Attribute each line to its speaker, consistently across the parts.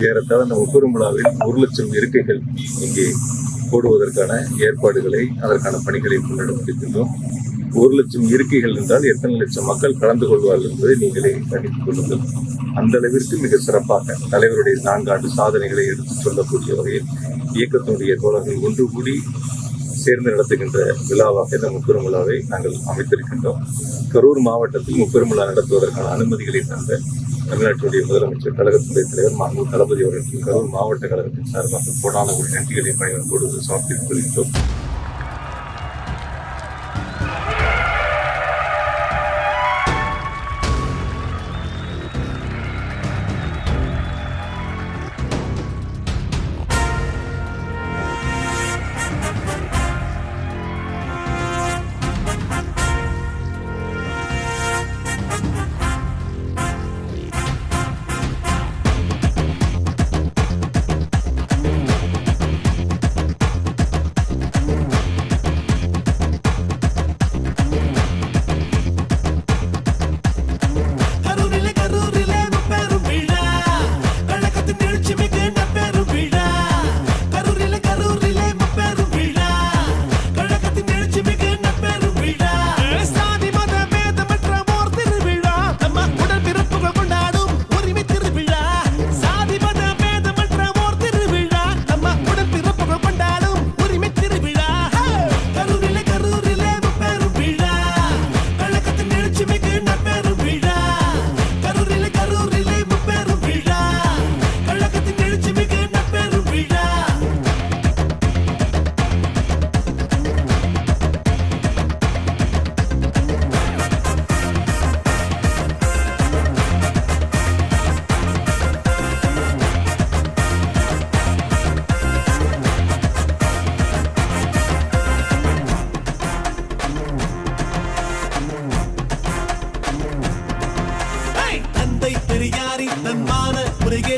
Speaker 1: ஏறத்தாழ அந்த முப்பெருமிழாவில் ஒரு லட்சம் இருக்கைகள் இங்கே போடுவதற்கான ஏற்பாடுகளை அதற்கான பணிகளை முன்னெடுத்திருக்கின்றோம் ஒரு லட்சம் இருக்கைகள் என்றால் எத்தனை லட்சம் மக்கள் கலந்து கொள்வார்கள் என்பதை நீங்களே கணித்துக் கொள்ளுங்கள். அந்த அளவிற்கு மிக சிறப்பாக தலைவருடைய நான்காண்டு சாதனைகளை எடுத்துச் சொல்லக்கூடிய வகையில் இயக்கத்தினுடைய தோழர்கள் ஒன்று கூடி சேர்ந்து நடத்துகின்ற விழாவாக இந்த முப்பெருமிழாவை நாங்கள் அமைத்திருக்கின்றோம். கரூர் மாவட்டத்தில் முப்பெருமிழா நடத்துவதற்கான அனுமதிகளை தந்த தமிழ்நாட்டுடைய முதலமைச்சர் கழகத்துடைய தலைவர் மாண்பு தளபதி அவர்களுக்கு கரூர் மாவட்ட கழகத்தின் சார்பாக கோடான ஒரு நன்றிகளை கொடுத்து சாப்பிட்டுக் கொள்கின்றோம்.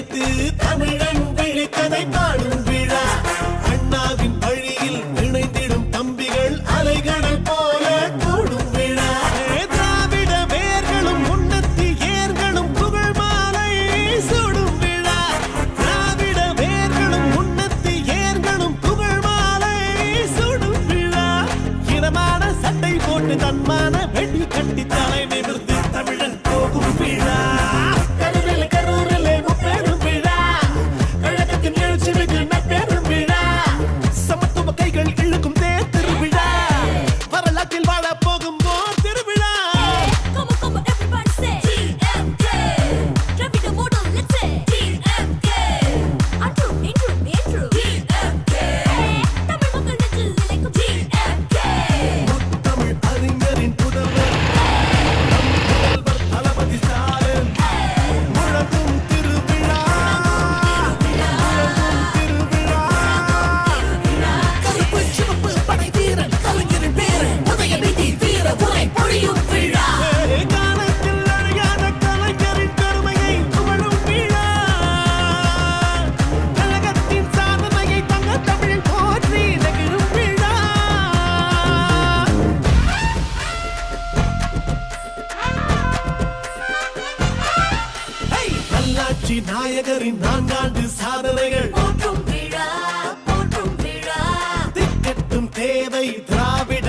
Speaker 2: சேர்த்து தமிழன் விழித்ததை பாடும் விழா. அண்ணாவின் வழியில் இணைந்திடும் தம்பிகள் அலைகடல் போல கூடும் விழா. திராவிட வேர்களும் உன்னத்தி ஏர்களும் புகழ் மாலை சூடும் விழா. திராவிட வேர்களும் உன்னத்தி ஏர்களும் புகழ் மாலை சூடும் விழா. இனமான சண்டை போட்டு தன்மான புரட்சி நாயகரின் நான்காண்டு சாதனைகள். போற்றும் விழா போற்றும் விழா. திக்கட்டும் தேவை திராவிட